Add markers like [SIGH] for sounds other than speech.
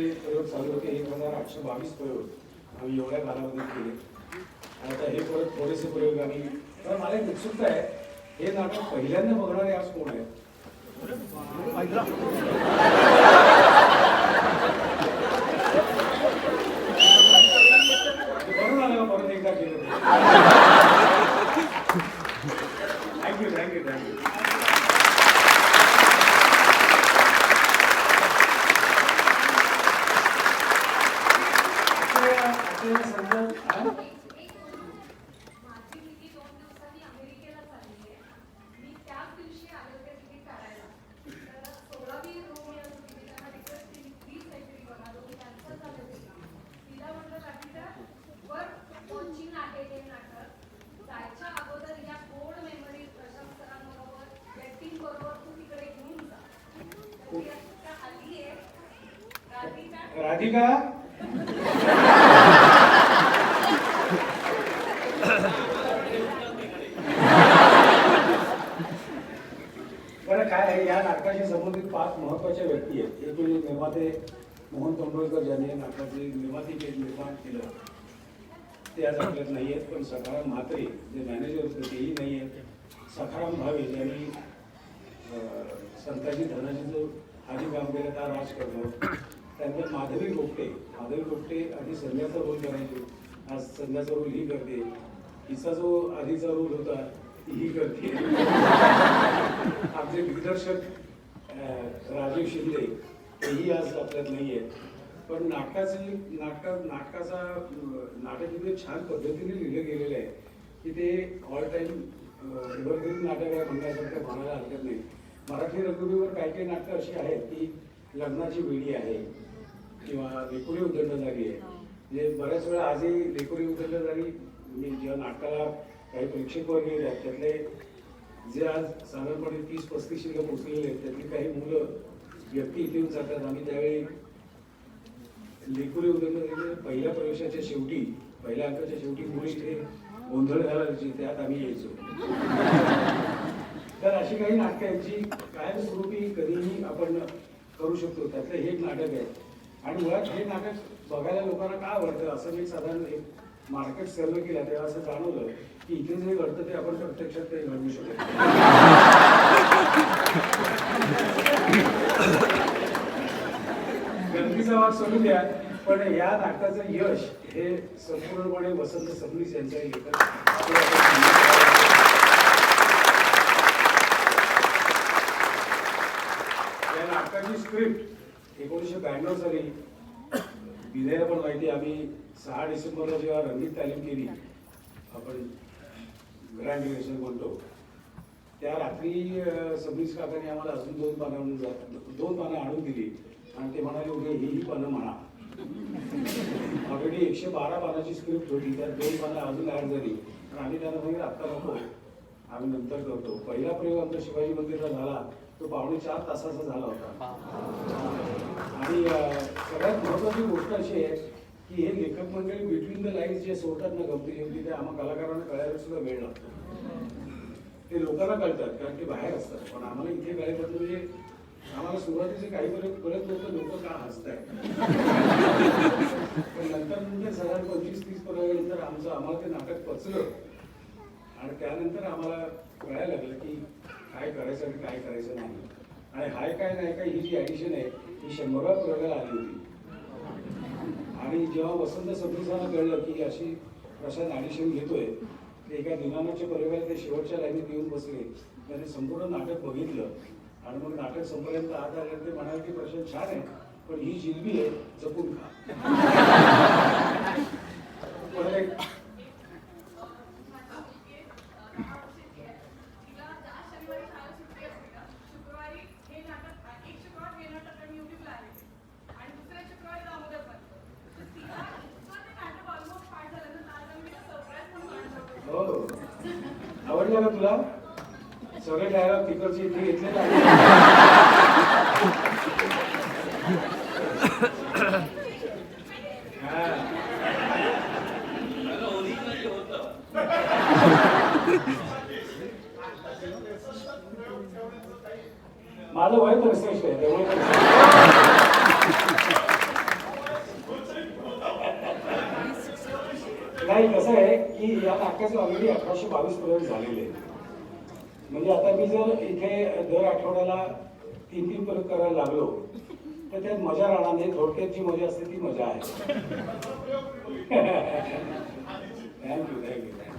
जे प्रयोग चालू होते. एक हजार आठशे बावीस प्रयोग आम्ही एवढ्या कालावधीत केले. आता हे परत थोडेसे प्रयोग आम्ही तर मला एक उत्सुकता आहे. हे नाटक पहिल्यांदा बघणारे आज कोण आहे? बरोबर आलं का परत एकदा केलं. थँक्यू थँक्यू थँक्यू आपल्याला समजा हा? माझी मुलगी दोन दिवसांनी अमेरिकेला चालली आहे मी त्याच दिवशी आले होते तिकीट काढायला तर सोळावी रोग मिळत होती मी त्यांना रिक्वेस्ट केली प्लीज काहीतरी बघा दोन कॅन्सल झाले होते ना तिला म्हटलं राधिका वर लॉन्चिंग आहे हे नाटक जायच्या अगोदर या गोड मेमरी प्रशांत सरांबरोबर व्यक्तीं बरोबर तू तिकडे घेऊन जा तर ती आता आली आहे राधिका राधिका बरं काय आहे या नाटकाशी संबंधित पाच महत्त्वाच्या व्यक्ती आहेत. एक म्हणजे निर्माते मोहन तोंडोळकर ज्यांनी नाटकाचे निर्माती निर्माण केलं. ते आज आपल्यात नाही आहेत पण सखाराम म्हात्रे जे मॅनेजर होते तेही नाही आहेत सखाराम भावे ज्यांनी संताजी धनाजी जो आधी काम केलं त्या राज करणार त्यानंतर माधवी गोपटे माधवी गोपटे आधी संध्याचा रोल करायची. आज संध्याचा रोल ही करते. हिचा जो आधीचा रोल होता ती ही करते. [LAUGHS] आमचे दिग्दर्शक राजीव शिंदे तेही आज आपल्यात नाही आहेत पण नाटकाचे नाटका नाटकाचा नाटक इतकं छान पद्धतीने लिहिलं गेलेलं आहे की ते ऑल टाईम एव्हरग्रीन नाटक आहे म्हणण्यासारखं म्हणायला हरकत नाही. मराठी रंगभूमीवर काही काही नाटकं अशी आहेत की लग्नाची वेळी आहे किंवा लेकुरी उदंडजारी आहे. म्हणजे बऱ्याच वेळा आजही लेकुरी उदंडजारी म्हणजे मी जेव्हा नाटकाला काही प्रेक्षक वर्ग आहेत त्यातले जे आज साधारणपणे तीस पस्तीस शिल्लक पोचलेले आहेत त्यातली काही मुलं व्यक्ती इथे येऊन जातात. आम्ही त्यावेळी लेकुरी उदंडजारी पहिल्या प्रवेशाच्या शेवटी पहिल्या अंकाच्या शेवटी मुली इथे गोंधळ घालायची त्यात आम्ही यायचो. तर अशी काही नाटकं आहेत जी कायमस्वरूपी कधीही आपण करू शकतो. त्यातलं हे एक नाटक आहे. आणि मुळात हे नाटक बघायला लोकांना का आवडतं? असं मी साधारण एक मार्केट सर्व केला तेव्हा असं जाणवलं की इथे जे घडतं ते आपण प्रत्यक्षात ते घडवू शकतो गणपतीचा वाद सोडून द्या पण या नाटकाचं यश हे संपूर्णपणे वसंत सबनीस यांचं आहे या नाटकाची स्क्रिप्ट एकोणीसशे ब्याण्णव साली विनयला पण माहिती आहे, आम्ही सहा डिसेंबरला जेव्हा रंगीत तालीम केली आपण ग्रँड डिरेक्शन म्हणतो त्या रात्री सबनीस काकाने आम्हाला अजून दोन पानं आणून दोन पानं आणून दिली. आणि ते म्हणाले उद्या ही ही पानं म्हणा. ऑलरेडी एकशे बारा पानाची स्क्रिप्ट होती त्यात दोन पानं अजून ऍड झाली. पण आम्ही त्यांना सांगितलं आत्ता नको. आम्ही नंतर करतो. पहिला प्रयोग आमचा शिवाजी मंदिरला झाला. तो पावणे चार तासाचा झाला होता. आणि सगळ्यात महत्वाची गोष्ट अशी आहे की हे लेखक मंडळी बिटवीन द लाईन्स जे सोडतात ना गमती जमती ते आम्हा कलाकारांना कळायला सुद्धा वेळ लागतो. ते लोकांना कळतात कारण ते बाहेर असतात. पण आम्हाला इथे कळायचं म्हणजे आम्हाला सुरुवातीचे काही पर्यंत परत लोक लोक का हसताय पण नंतर म्हणजे साधारण पंचवीस तीस पर्यंत आमचं आम्हाला ते नाटक पचलं. त्यानंतर आम्हाला कळायला लागलं की काय करायचं आणि काय करायचं नाही. आणि हाय काय नाही काय ही जी ॲडिशन आहे ही शंभरव्या प्रयोगाला आली होती. आणि जेव्हा वसंत सबनीसांना कळलं की अशी प्रशांत ॲडिशन घेतोय ते एका दिनानाच्या प्रयोगाला ते शेवटच्या लाईनीत येऊन बसले. त्याने संपूर्ण नाटक बघितलं. आणि मग नाटक संपर्यंत आत आल्यानंतर ते म्हणाले की प्रशांत छान आहे पण ही जिलबी आहे जपून खा [LAUGHS] परत एक तिला ज्या शनिवारी शाळा सुट्टी असते का शुक्रवारी हे नाटक एक शुक्रवार हे नाटक आणि युट्यूबला आले आणि दुसऱ्या शुक्रवारी दामोदर पण तर तिला इतकं ते नाटक ऑलमोस्ट पाठ झालं ना आज आम्ही सरप्राईज म्हणून काढलं हो आवडलं तुला? सगळे डायलॉग तिकडचे इथे घेतले माझं वय त्रेसष्ट आहे त्यामुळे आणि कसं आहे की या नाटकाचे ऑलरेडी अठराशे बावीस पर्यंत झालेले आहे. म्हणजे आता मी जर इथे दर आठवड्याला तीन तीन प्रयोग करायला लागलो तर त्यात मजा राहणार नाही. थोडक्यात जी मजा असते ती मजा आहे. Thank you thank you thank you